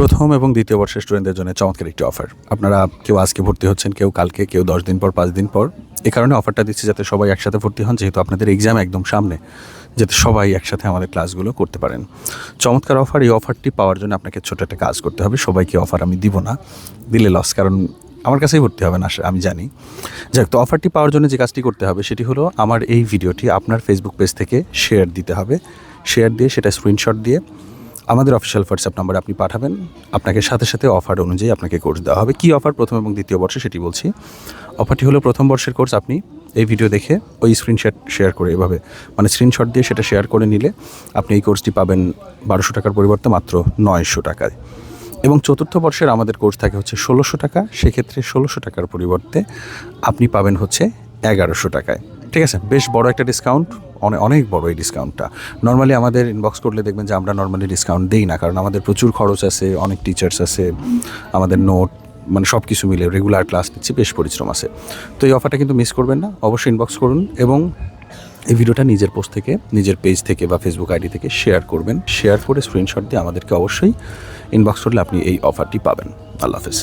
প্রথম এবং দ্বিতীয় বর্ষের স্টুডেন্টদের জন্য চমৎকার একটি অফার আপনারা কেউ আজকে ভর্তি হচ্ছেন, কেউ কালকে, কেউ দশ দিন পর, পাঁচ দিন পর এই কারণে অফারটা দিচ্ছি যাতে সবাই একসাথে ভর্তি হন, যেহেতু আপনাদের এক্সাম একদম সামনে, যাতে সবাই একসাথে আমাদের ক্লাসগুলো করতে পারেন। চমৎকার অফার এই অফারটি পাওয়ার জন্য আপনাকে ছোটো একটা কাজ করতে হবে, সবাইকে অফার আমি দিব না, দিলে লস কারণ আমার কাছেই ভর্তি হবে না আমি জানি। যাক, তো অফারটি পাওয়ার জন্য যে কাজটি করতে হবে, সেটি হলো আমার এই ভিডিওটি আপনার ফেসবুক পেজ থেকে শেয়ার দিতে হবে। শেয়ার দিয়ে সেটা স্ক্রিনশট দিয়ে আমাদের অফিসিয়াল হোয়াটসঅ্যাপ নাম্বারে আপনি পাঠাবেন। আপনাকে সাথে সাথে অফার অনুযায়ী আপনাকে কোর্স দেওয়া হবে। কী অফার প্রথম এবং দ্বিতীয় বর্ষে সেটি বলছি। অফারটি হলো প্রথম বর্ষের কোর্স আপনি এই ভিডিও দেখে ওই স্ক্রিনশট শেয়ার করে এভাবে মানে স্ক্রিনশট দিয়ে সেটা শেয়ার করে নিলে আপনি এই কোর্সটি পাবেন বারোশো টাকার পরিবর্তে মাত্র নয়শো টাকায়। এবং চতুর্থ বর্ষের আমাদের কোর্স থাকে হচ্ছে ষোলোশো টাকা। সেক্ষেত্রে ষোলোশো টাকার পরিবর্তে আপনি পাবেন হচ্ছে এগারোশো টাকায়। ঠিক আছে, বেশ বড় একটা ডিসকাউন্ট অনেক অনেক বড় এই ডিসকাউন্টটা নর্মালি আমাদের ইনবক্স করলে দেখবেন যে আমরা নর্মালি ডিসকাউন্ট দিই না, কারণ আমাদের প্রচুর খরচ আছে, অনেক টিচার্স আছে, আমাদের নোট মানে সব কিছু মিলে রেগুলার ক্লাস নিচ্ছি, বেশ পরিশ্রম আছে। তো এই অফারটা কিন্তু মিস করবেন না, অবশ্যই ইনবক্স করুন এবং এই ভিডিওটা নিজের পোস্ট থেকে, নিজের পেজ থেকে বা ফেসবুক আইডি থেকে শেয়ার করবেন শেয়ার করে স্ক্রিনশট দিয়ে আমাদেরকে অবশ্যই ইনবক্স করলে আপনি এই অফারটি পাবেন। আল্লাহ হাফেজ।